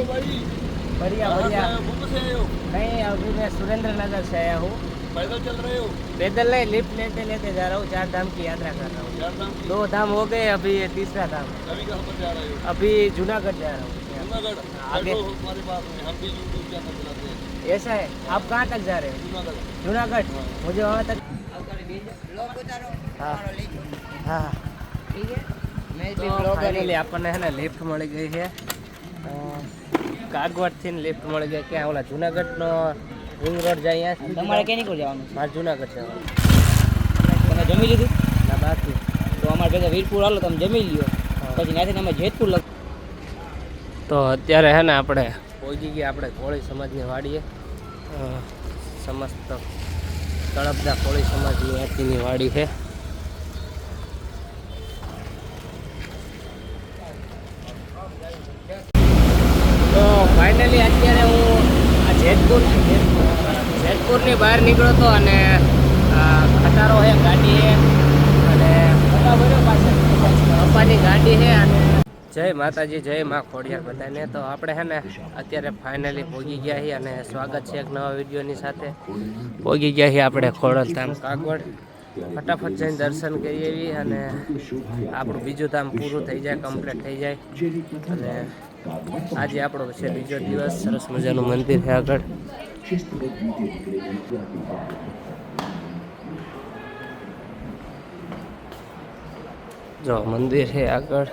हो भाई। बढ़िया हाँ, बढ़िया। से नहीं अभी मैं सुरेंद्र नगर से आया हूँ। पैदल चल रहे हो? पैदल नहीं लिफ्ट लेते लेते जा रहा हूँ चार धाम की यात्रा कर रहा हूँ। दो धाम हो गए अभी ये तीसरा धाम। अभी कहाँ पर जा रहे हो? अभी जूनागढ़ जा रहा हूँ। जूनागढ़? हाँ, आगे। हमारे पास में हम भी ऐसा है आप कहाँ तक जा रहे हो? जूनागढ़। जूनागढ़? हाँ। मुझे वहाँ तक हाँ। हाँ। ठीक है। मैं ब्लॉग आपने है। ना लिफ्ट मिल गई है। કાગવડથી લિફ્ટ મળી ગયા ક્યાં? ઓલા જુનાગઢનો રિંગ રોડ જાય અહીંયા તમારે ક્યાં નીકળ જવાનું? મારે જુનાગઢ જવાનું. તમે જમી લીધું? ના બાકી. તો અમારે ભેગા વીરપુર હાલો તમે જમી લ્યો. પછી ત્યાંથી અમે જેતપુર લખ તો અત્યારે હે ને આપણે પહોંચી ગયા આપણે કોળી સમાજની વાડીએ. સમસ્ત તળપદા કોળી સમાજની યાત્રીની વાડી છે તો ફાઇનલી અત્યારે હું આ જેતપુર જેતપુરની બહાર નીકળ્યો હતો અને ખટારો છે ગાડી છે અને પપ્પાની ગાડી છે અને જય માતાજી, જય મા ખોડિયાર બધાને. તો આપણે છે ને, અત્યારે ફાઇનલી પહોંચી ગયા છીએ અને સ્વાગત છે એક નવા વિડીયોની સાથે. પહોંચી ગયા છીએ આપણે ખોડલધામ કાગવડ. ફટાફટ જઈને દર્શન કરીએ અને આપણું બીજું ધામ પૂરું થઈ જાય કમ્પ્લીટ થઈ જાય. અને આજે આપણો છે બીજો દિવસ. સરસ મજાનું મંદિર છે આગળ. જો, મંદિર છે આગળ.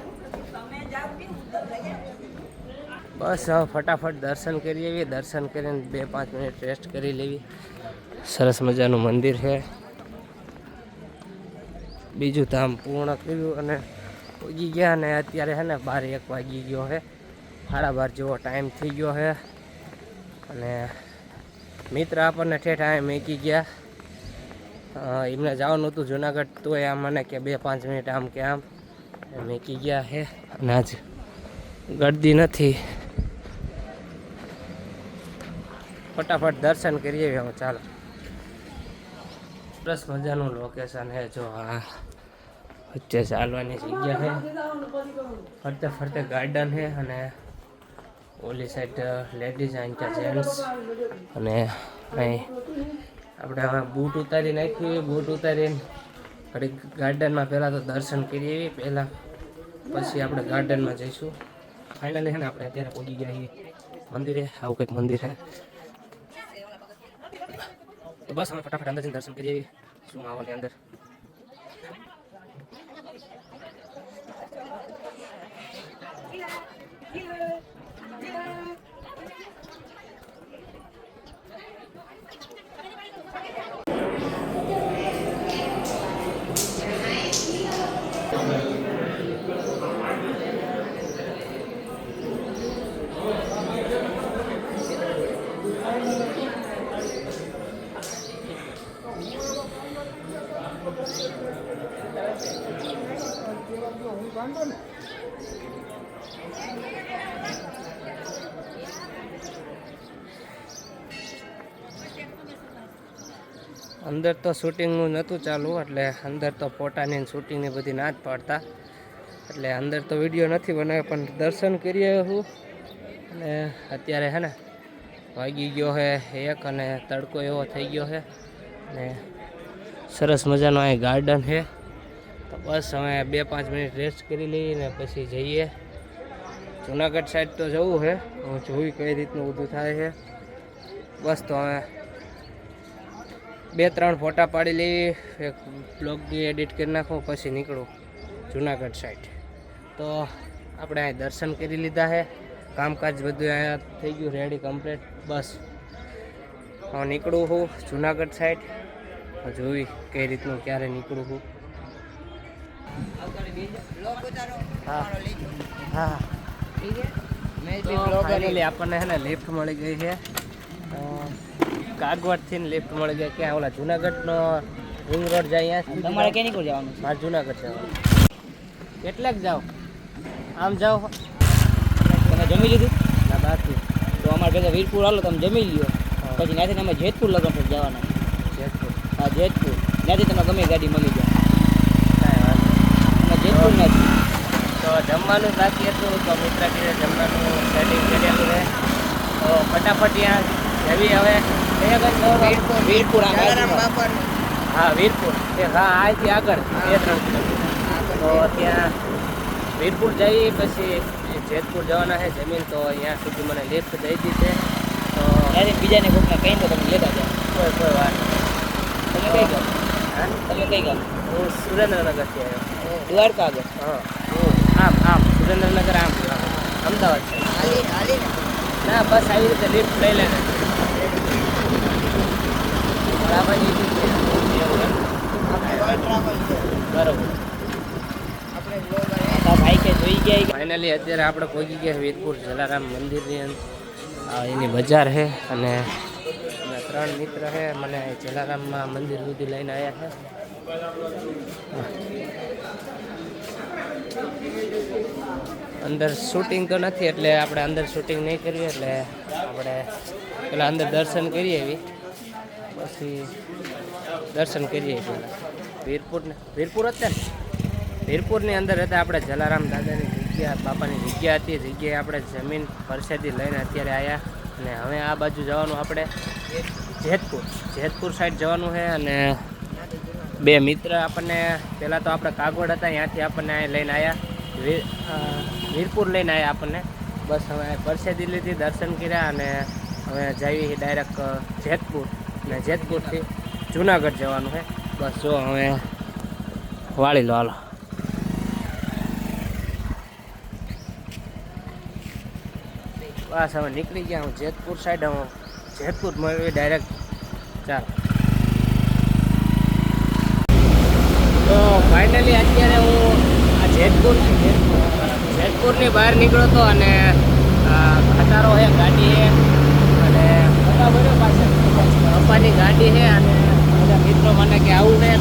બસ, હવે ફટાફટ દર્શન કરી આવીએ. દર્શન કરીને બે પાંચ મિનિટ રેસ્ટ કરી લેવી. સરસ મજાનું મંદિર છે. બીજું ધામ પૂર્ણ કર્યું અને ઉગી ગયા અને અત્યારે છે ને બાર એક વાગી ગયો છે. સાડા બાર જેવો ટાઈમ થઈ ગયો છે. અને મિત્ર આપણને ઠેઠ આ મેકી ગયા. એમને જવાનું હતું જુનાગઢ, તોય આમ મને કે બે પાંચ મિનિટ આમ કે આમ. મેકી ગયા છે. અને આજ ગળદી નથી. ફટાફટ દર્શન કરીએ હવે, ચાલો. સરસ મજાનું લોકેશન છે, જો આ વચ્ચે ચાલવાની જગ્યા છે. ફરતે ફરતે ગાર્ડન છે અને ઓલી સાઈડ લેડીઝ અહીં જેન્ટ્સ અને અહીં આપણે બૂટ ઉતારી નાખ્યું બૂટ ઉતારીને ઘડીક ગાર્ડનમાં પહેલાં તો દર્શન કરીએ પહેલાં પછી આપણે ગાર્ડનમાં જઈશું. ફાઇનલી છે ને, આપણે અત્યારે પહોંચી ગયા છીએ. મંદિરે, આવું કંઈક મંદિર છે તો બસ, અમે ફટાફટ અંદર દર્શન કરીએ. શું માહોલ છે અંદર તો શૂટિંગનું નહોતું ચાલુ, એટલે અંદર તો ફોટાની ને શૂટિંગની બધી ના જ પાડતા. એટલે અંદર તો વીડિયો નથી બનાવ્યો, પણ દર્શન કરીએ હું. અને અત્યારે હે ને, વાગી ગયો છે એક અને તડકો એવો થઈ ગયો છે અને સરસ મજાનો અહીં ગાર્ડન છે તો બસ અમે બે પાંચ મિનિટ રેસ્ટ કરી લઈએ ને પછી જઈએ. જુનાગઢ સાઈડ તો જવું છે. હું જોઈ કઈ રીતનું બધું થાય છે. બસ તો અમે બે ત્રણ ફોટા પાડી લઈએ. એક બ્લોગની એડિટ કરી નાખું, પછી નીકળું જુનાગઢ સાઈડ તો આપણે અહીં દર્શન કરી લીધા છે. કામકાજ બધું અહીંયા થઈ ગયું રેડી કમ્પ્લીટ બસ હું નીકળું છું જુનાગઢ સાઈડ જોઈ કઈ રીતનું ક્યારે નીકળું છું હા. હા આપણને છે ને લિફ્ટ મળી ગઈ છે. કાગવડથી ને લિફ્ટ મળી ગઈ ક્યાં ઓલા જુનાગઢનો રિંગ રોડ જાય અહીંયા તમારે ક્યાં નીકળ જવાનું મારે જુનાગઢ જવાનું કેટલાક જાઓ. આમ જાઓ. તમે જમી લીધું? ના બાકી. તો અમારે ભેગા વીરપુર હાલો તમે જમી લ્યો. પછી ત્યાંથી અમે જેતપુર લગન પર જવાના. જેતપુર. હા જેતપુર. ત્યાંથી તમે ગમે ગાડી મળી જાય જેતપુર નથી. તો જમવાનું બાકી હતું. તો મિત્ર કીધે જમવાનું સેટિંગ કરેલું છે. તો ફટાફટ ત્યાં જવી હવે? વીરપુર. હા વીરપુર. એ હા અહીંથી આગળ બે ત્રણ કિલોમીટર. તો ત્યાં વીરપુર જઈ પછી જેતપુર જવાના છે જમીન. તો અહીંયા સુધી મને લિફ્ટ દઈ દીધી તો ત્યારે બીજાને કોકને કહી તો તમે લેતા જાઓ. કોઈ કોઈ વાત તમે કઈ ગયો હા? તમે કઈ ગામ હું સુરેન્દ્રનગરથી આવ્યો. દ્વારકા આગળ. હા. હું. આમ આમ. સુરેન્દ્રનગર આમ. અમદાવાદ છે. ના બસ આવી રીતે લિફ્ટ લઈ લેને બરાબર એ? બરોબર. ભાઈ કે જોઈ ગયા. ફાઇનલી અત્યારે આપણે પહોંચી ગયા વીરપુર જલારામ મંદિરની અંદર. એની બજાર છે અને ત્રણ મિત્ર છે. મને જલારામમાં મંદિર સુધી લઈને આવ્યા છે. અંદર શૂટિંગ તો નથી, એટલે આપણે અંદર શૂટિંગ નહીં કરીએ, એટલે આપણે પેલા અંદર દર્શન કરીએ એવી. પછી દર્શન કરીએ પહેલાં વીરપુર ને વીરપુર અત્યારે? વીરપુરની અંદર હતા આપણે જલારામ દાદાની જગ્યા, બાપાની જગ્યા હતી, જગ્યાએ આપણે જમીન પરસેથી લઈને અત્યારે આવ્યા અને હવે આ બાજુ જવાનું આપણે જેતપુર. જેતપુર સાઈડ જવાનું છે અને બે મિત્ર આપણને, પહેલાં તો આપણે કાગવડ હતા, ત્યાંથી આપણને લઈને આવ્યા વીર વીરપુર લઈને આવ્યા આપણને. બસ હવે પરસેદી લીધી, દર્શન કર્યા અને હવે જઈએ ડાયરેક્ટ જેતપુર. ને જેતપુરથી જુનાગઢ જવાનું છે બસ જો હવે વાળી લો, હાલો. બસ હવે નીકળી ગયા હું જેતપુર સાઈડ હું જેતપુર મળવી ડાયરેક્ટ ચાલો તો ફાઇનલી અત્યારે હું આ જેતપુર જેતપુરની બહાર નીકળ્યો હતો અને ખટારો છે ગાડી છે અને બધા બધો પાસે પપ્પાની ગાડી છે અને બધા મિત્રો મને કે આવું છે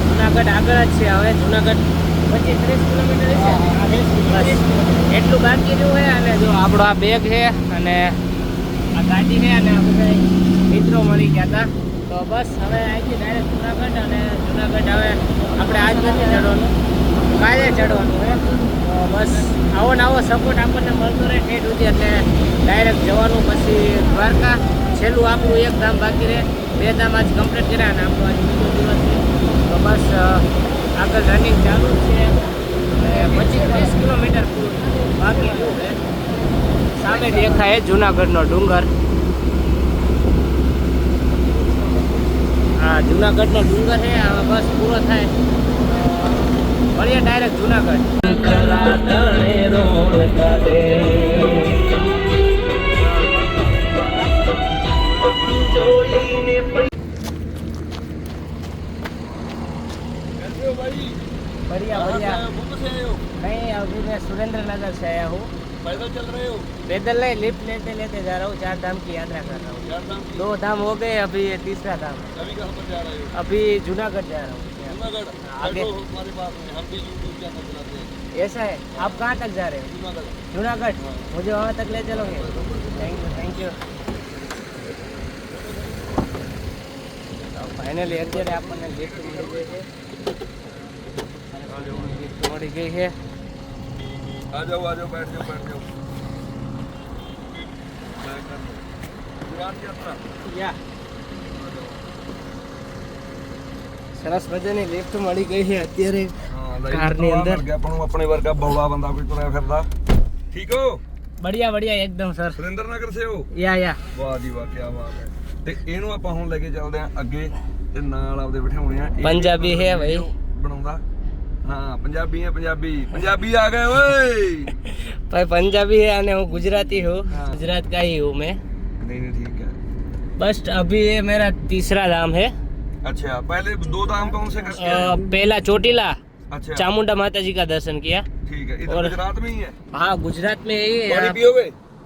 જુનાગઢ આગળ જ છે હવે. જુનાગઢ પચીસ ત્રીસ કિલોમીટર છે. એટલું બાકી રહ્યું છે અને જો આપણો આ બેગ છે અને આ ગાડી છે અને બધા મિત્રો મળી ગયા હતા. તો બસ હવે અહીંથી ડાયરેક્ટ જુનાગઢ અને જુનાગઢ હવે આપણે આજ નથી ચડવાનું. કાલે ચડવાનું એમ. બસ આવો ને આવો સપોર્ટ આપણને મળતો રહે ઠેઠ સુધી એટલે ડાયરેક્ટ જવાનું પછી દ્વારકા. છેલ્લું આપણું એક ધામ બાકી રહે. બે ધામ આજ કમ્પ્લીટ કર્યા અને આપણું આજ બીજો દિવસ છે. તો બસ આગળ રનિંગ ચાલુ છે. પચીસ ત્રીસ કિલોમીટર બાકી રહ્યું છે. સામે દેખાય જુનાગઢનો ડુંગર. હા જુનાગઢનો ડુંગર છે હવે બસ પૂરો થાય તો મળીએ ડાયરેક્ટ જુનાગઢ भाई बढ़िया कहाँ से बढ़िया आए हो? मुंबई से आए हो नहीं अभी मैं सुरेंद्र नगर से आया हूँ पैदल चल रहे हो पैदल नहीं लिफ्ट लेते लेते जा रहा हूँ चार धाम की यात्रा कर रहा हूँ चार धाम की दो धाम हो गए अभी ये तीसरा धाम है। अभी कहाँ पर जा रहे हो अभी जूनागढ़ जा रहा हूँ जूनागढ़ आगे। बैठो हमारे पास में हम भी यूट्यूब चैनल चलाते हैं ऐसा है आप कहाँ तक जा रहे हो जूनागढ़ जूनागढ़ हाँ। मुझे वहाँ तक ले चलोगे thank you thank you finally અત્યારે આપણને લિફ્ટ મળી ગઈ છે લિફ્ટ મળી ગઈ છે ਆ ਜਾਓ ਆ ਜਾਓ ਬੈਠ ਜਾਓ ਬੈਠ ਜਾਓ। ਮੈਂ ਕਰਨਾ ਪੁਰਾਣ ਯਾਤਰਾ યા સરસ મજાની લિફ્ટ મળી ਹਾਂ ਲਈ ਕਾਰ ਅੰਦਰ। ਗਿਆ ਆਪਾਂ ਆਪਣੇ ਵਰਗਾ ਬੌਲਾ ਬੰਦਾ ਕੋਈ ਤੁਰਿਆ ਫਿਰਦਾ। ਠੀਕ ਹੋ? બઢિયા બઢિયા એકદਮ સર ਸੁਰਿੰਦਰ ਨਗਰ ਸੇ ਹੋ? યા યા ਵਾਹ ਜੀ ਵਾਹ ਕੀ ਬਾਤ ਹੈ। ਤੇ ਇਹਨੂੰ ਆਪਾਂ ਹੁਣ ਲੈ ਕੇ ਚੱਲਦੇ ਆਂ ਅੱਗੇ ਤੇ ਨਾਲ ਆਪਦੇ ਬਿਠਾਉਣੇ ਆ। ਪੰਜਾਬੀ ਹੈ ਬਈ। ਬਣਾਉਂਦਾ। हाँ पंजाबी है पंजाबी पंजाबी आ गए ओए पर पंजाबी है आने हूँ गुजराती हूँ हाँ। गुजरात का ही हूँ मैं नहीं नहीं ठीक है बस अभी ये मेरा तीसरा धाम है अच्छा पहले दो धाम कौन से करके आ, पहला चोटीला अच्छा चामुंडा माता जी का दर्शन किया ठीक है इधर और गुजरात में ही है हाँ गुजरात में यही है पानी पियोगे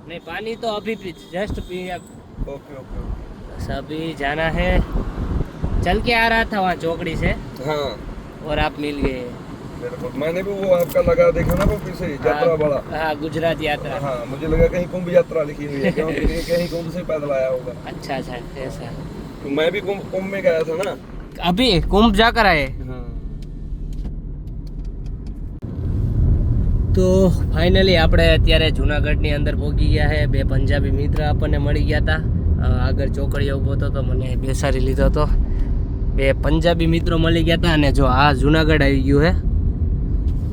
नहीं पानी तो अभी जस्ट पिया ओके ओके बस अभी जाना है चल के आ रहा था वहाँ चौकड़ी से हाँ और आप मिल गए बिल्कुल मैंने भी वो आपका लगा देखा ना वो पीछे यात्रा वाला हाँ हाँ, गुजरात यात्रा हाँ मुझे लगा कहीं कुंभ यात्रा लिखी हुई है क्योंकि ये कहीं कुंभ से पैदल आया होगा अच्छा अच्छा ऐसा तो मैं भी कुंभ कुंभ में गया था ना अभी कुंभ जाकर आए हाँ તો ફાઇનલી આપણે અત્યારે જુનાગઢની અંદર પહોંચી ગયા છે બે પંજાબી મિત્ર આપણને મળી ગયા હતા અ, આગળ ચોકડીએ ઊભો હતો તો મને બેસાડી લીધો હતો બે પંજાબી મિત્રો મળી ગયા હતા અને જો આ જુનાગઢ આવી ગયું છે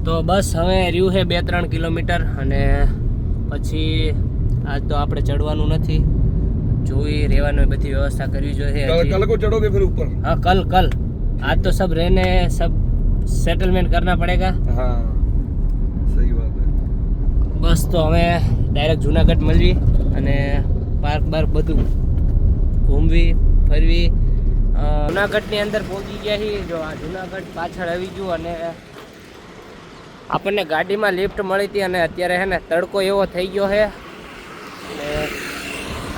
તો બસ હવે રહ્યું છે બે ત્રણ કિલોમીટર અને પછી આજ તો આપણે ચડવાનું નથી. જોઈ રહેવાની બધી વ્યવસ્થા કરવી જોઈએ કલ હા કલ કલ. આજ તો સબ રહેને સબ સેટલમેન્ટ કરના પડેગા. હા બસ તો હવે ડાયરેક્ટ જુનાગઢ મળવી અને પાર્ક બાર્ક બધું ઘૂમવી ફરવી. જુનાગઢની અંદર પહોંચી ગયા છીએ. જો આ જુનાગઢ પાછળ આવી ગયું અને આપણને ગાડીમાં લિફ્ટ મળી હતી અને અત્યારે હે ને તડકો એવો થઈ ગયો છે.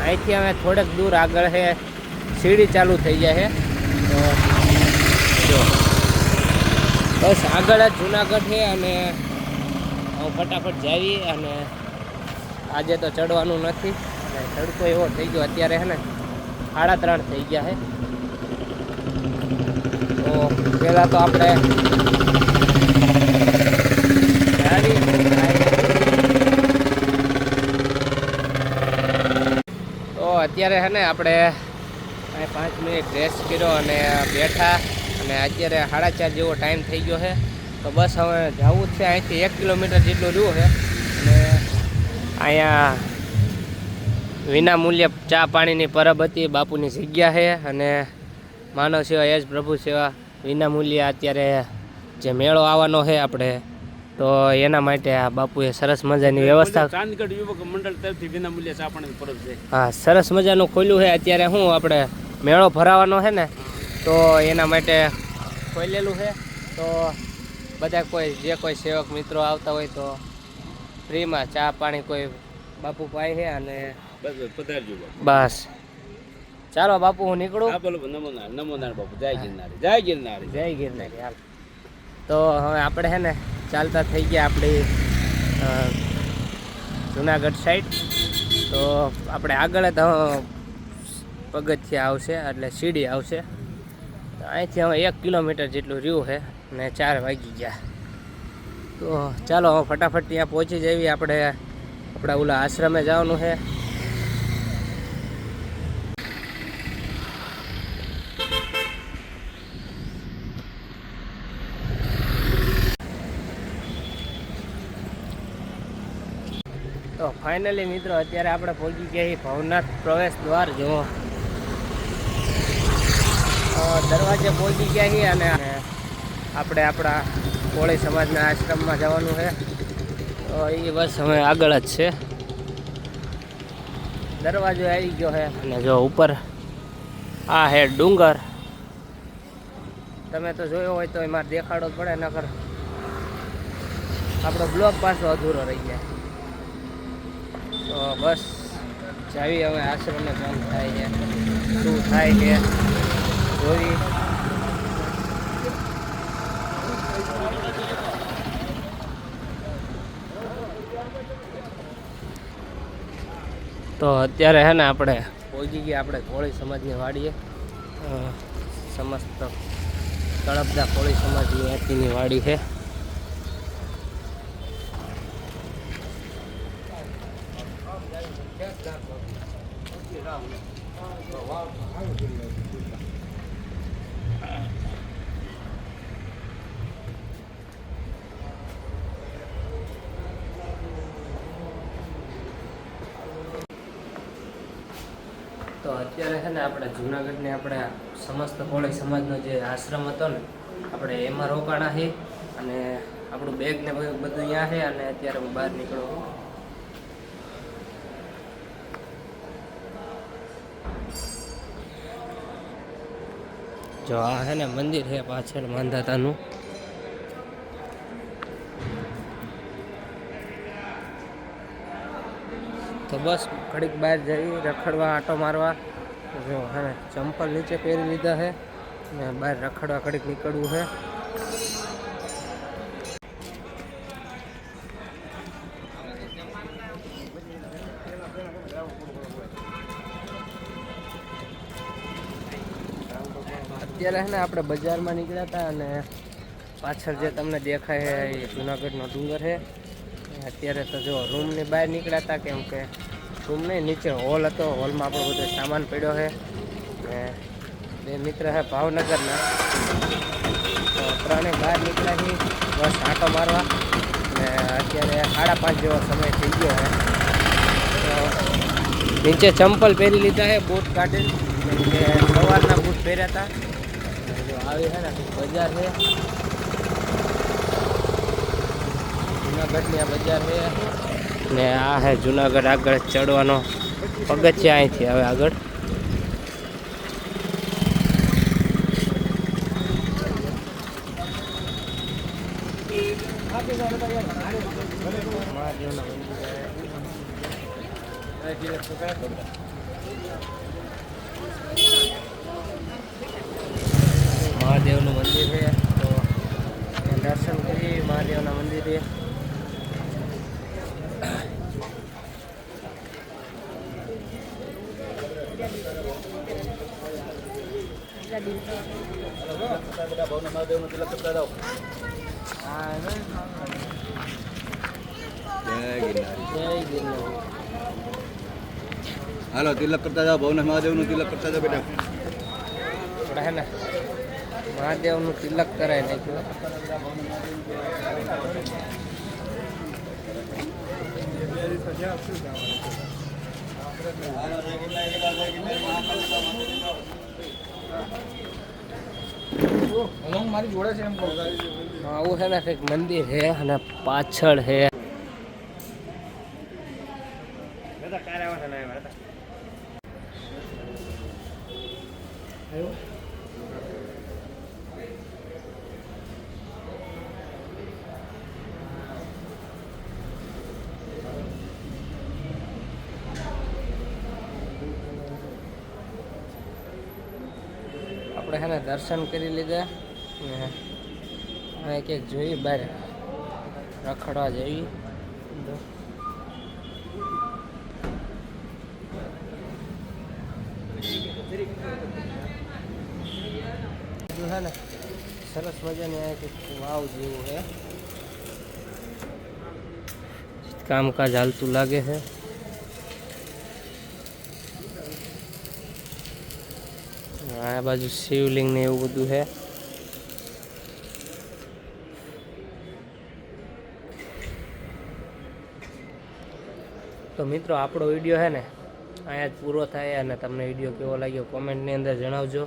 અહીંથી અમે થોડેક દૂર આગળ છે સીડી ચાલુ થઈ જાય છે બસ આગળ જ જુનાગઢ છે અને હું ફટાફટ જાવી અને આજે તો ચડવાનું નથી. અને તડકો એવો થઈ ગયો અત્યારે હે ને, સાડા ત્રણ થઈ ગયા છે તો પહેલાં તો આપણે જાવી. તો અત્યારે હે ને આપણે પાંચ મિનિટ રેસ્ટ કર્યો અને બેઠા અને અત્યારે સાડા ચાર જેવો ટાઈમ થઈ ગયો છે. તો બસ હવે જવું જ છે. અહીંથી એક કિલોમીટર જેટલું રહ્યું છે. અને અહીંયા વિના મૂલ્યે ચા પાણીની પરબ હતી. બાપુની જગ્યા છે અને માનવ સેવા, યશ પ્રભુ સેવા વિના મૂલ્યે અત્યારે જે મેળો આવવાનો છે આપણે તો એના માટે આ બાપુએ સરસ મજાની વ્યવસ્થા ચાંદગઢ યુવક મંડળ તરફથી વિના મૂલ્યે પાણીની પરબ છે. હા સરસ મજાનું ખોલ્યું છે. અત્યારે શું આપણે મેળો ભરાવાનો છે ને તો એના માટે ખોલેલું છે. તો બધા કોઈ જે કોઈ સેવક મિત્રો આવતા હોય તો ફ્રીમાં ચા પાણી કોઈ બાપુ પાય છે અને બસ બસ પધારજો બસ. ચાલો બાપુ હું નીકળું. નમોનાર નમોનાર બાપુ. જય ગિરનારી જય ગિરનારી. જય ગિરનારી હાલ. તો હવે આપણે છે ને ચાલતા થઈ ગયા આપણી જુનાગઢ સાઈડ તો આપણે આગળ જ પગથિયા આવશે, એટલે સીડી આવશે. તો અહીંથી હવે એક કિલોમીટર જેટલું રહ્યું છે ને ચાર વાગી ગયા. તો ચાલો હવે ફટાફટ ત્યાં પહોંચી જઈએ આપણે, આપણા ઓલા આશ્રમે જવાનું છે. તો ફાઇનલી મિત્રો, અત્યારે આપણે પહોંચી ગયા ભવનાથ પ્રવેશ દ્વાર જુઓ દરવાજે પહોંચી ગયા છીએ અને આપણે આપણા કોળી સમાજના આશ્રમમાં જવાનું છે. તો એ બસ હવે આગળ જ છે. દરવાજો આવી ગયો છે અને જો ઉપર આ હે ડુંગર. તમે તો જોયો હોય તો એમાં દેખાડો જ પડે નકર. આપણો બ્લોક પાછો અધૂરો રહી જાય. તો બસ, જાવી હવે આશ્રમે બંધ થાય છે. શું થાય છે જોઈ તો અત્યારે હે ને આપણે પહોંચી ગયા આપણે કોળી સમાજની વાડીએ. સમસ્ત તળપદા કોળી સમાજની અહીંયાથીની વાડી છે. તો અત્યારે છે ને આપણે જુનાગઢને આપણે સમસ્ત કોળી સમાજનો જે આશ્રમ હતો ને, આપણે એમાં રોકાણા છે અને આપણું બેગ ને બધું અહીંયા છે અને અત્યારે હું બહાર નીકળું જો આ છે ને મંદિર છે પાછળ માંધાતાનું તો બસ ઘડીક બહાર જઈ રખડવા, આંટો મારવા. જો હવે ચંપલ નીચે પહેરી લીધા છે ને બહાર રખડવા ઘડીક નીકળવું છે અત્યારે છે ને આપણે બજારમાં નીકળ્યા હતા અને પાછળ જે તમને દેખાય છે એ જુનાગઢનો ડુંગર છે અત્યારે તો જો રૂમની બહાર નીકળ્યા હતા કેમ કે રૂમ નહીં નીચે હોલ હતો, હોલમાં આપણો બધો સામાન પડ્યો છે. ને બે મિત્ર છે ભાવનગરના. તો ત્રણે બહાર નીકળ્યા છીએ, બસ આંટો મારવા. ને અત્યારે સાડા પાંચ જેવો સમય થઈ ગયો છે. નીચે ચંપલ પહેરી લીધા છે, બૂટ કાઢી સવારના બૂટ પહેર્યા હતા. આવી છે ને, બજાર છે. જુનાગઢની આ બજાર છે. ને આ હે જુનાગઢ આગળ ચડવાનો પગથિયા અહીંથી હવે આગળ. મહાદેવના મંદિર છે. તો દર્શન કરી મહાદેવના મંદિરે જય ગિરનારી જય ગિરનાર હાલો તિલક કરતા જાઓ ભવનાથ મહાદેવનું તિલક કરતા જાઓ બેટા. હે ને મહાદેવનું તિલક કરાવી નાખ્યું મારી જોડે છે એમ આવું છે ને કંઈક મંદિર છે અને પાછળ છે. આપણે છે ને દર્શન કરી લીધા ને હવે ક્યાંક જોઈએ બહાર રખડવા જઈએ બીજું છે ને, સરસ મજાની આ કંઈક વાવ જેવું છે કામકાજ હાલતું લાગે છે આ બાજુ શિવલિંગ ને એવું બધું છે. તો મિત્રો, આપણો વીડિયો છે ને, અહીંયા જ પૂરો થાય અને તમને વીડિયો કેવો લાગ્યો કોમેન્ટની અંદર જણાવજો.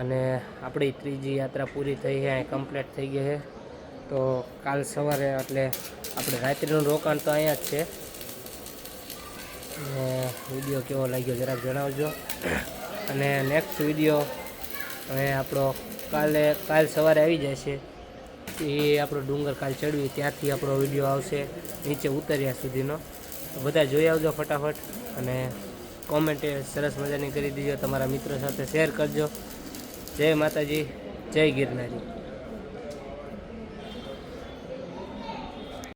અને આપણી ત્રીજી યાત્રા પૂરી થઈ છે, અહીંયા કમ્પ્લીટ થઈ ગઈ છે. તો કાલ સવારે, એટલે આપણે રાત્રિનું રોકાણ તો અહીંયા જ છે. વીડિયો કેવો લાગ્યો, જરાક જણાવજો. અને નેક્સ્ટ વીડિયો હવે આપણો કાલે, કાલ સવારે આવી જશે. એ આપણો ડુંગર કાલ ચડવી ત્યાંથી આપણો વીડિયો આવશે, નીચે ઉતર્યા સુધીનો. બધા જોઈ આવજો ફટાફટ અને કોમેન્ટ સરસ મજાની કરી દીજો, તમારા મિત્રો સાથે શેર કરજો. જય માતાજી, જય ગિરનારી.